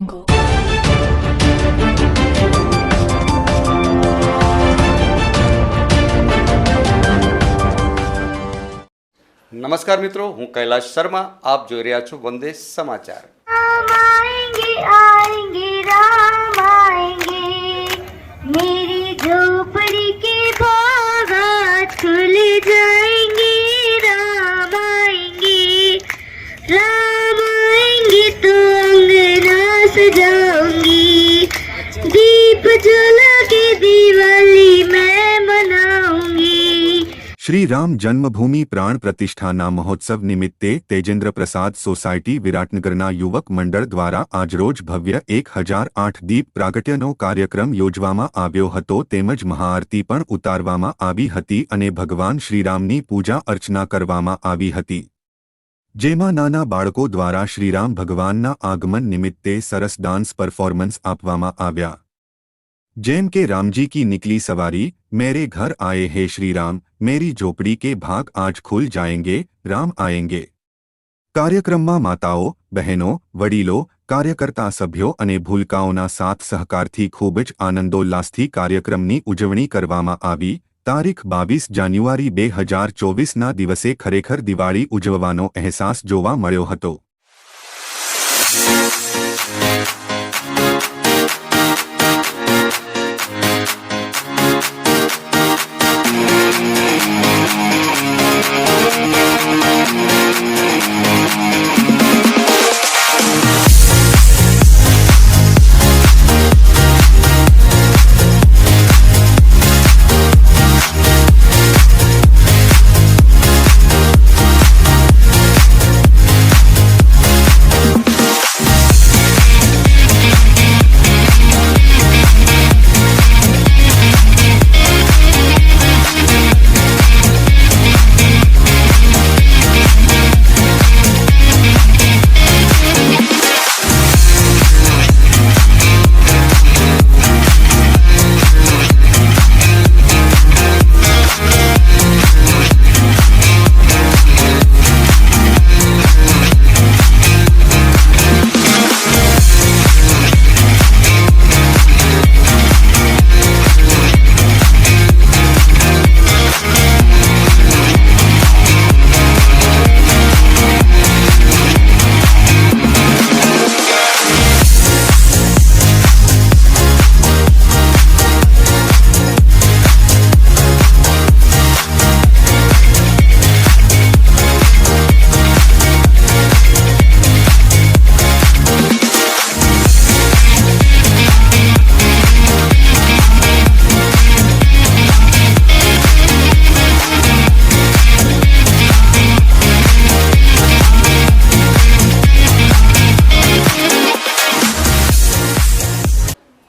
angle નમસ્કાર મિત્રો હું કૈલાશ શર્મા આપ જોઈ રહ્યા છો વંદે સમાચાર. આએંગે આએંગે श्री राम जन्मभूमि प्राण प्रतिष्ठा नाम महोत्सव निमित्ते तेजेंद्र प्रसाद सोसाइटी विराटनगरना युवक मंडल द्वारा आज रोज भव्य एक हज़ार आठ दीप प्रागट्यनो कार्यक्रम योजना तमज महाआरती उतार भगवान श्रीरामनी पूजा अर्चना करती जेमा नाना बाड़कों द्वारा श्रीराम भगवान ना आगमन निमित्ते सरस डांस परफॉर्मंस आप जैम के रामजी की निकली सवारी, मेरे घर आए हे श्रीराम મેરી ઝોપડી કે ભાગ આજ ખુલ જાયેંગે, રામ આયેંગે. કાર્યક્રમમાં માતાઓ, બહેનો, વડીલો, કાર્યકર્તા સભ્યો અને ભૂલકાઓના સાથ સહકારથી ખૂબ જ આનંદોલ્લાસથી કાર્યક્રમની ઉજવણી કરવામાં આવી. તારીખ બાવીસ જાન્યુઆરી બે હજાર ચોવીસના દિવસે ખરેખર દિવાળી ઉજવવાનો અહેસાસ જોવા મળ્યો હતો.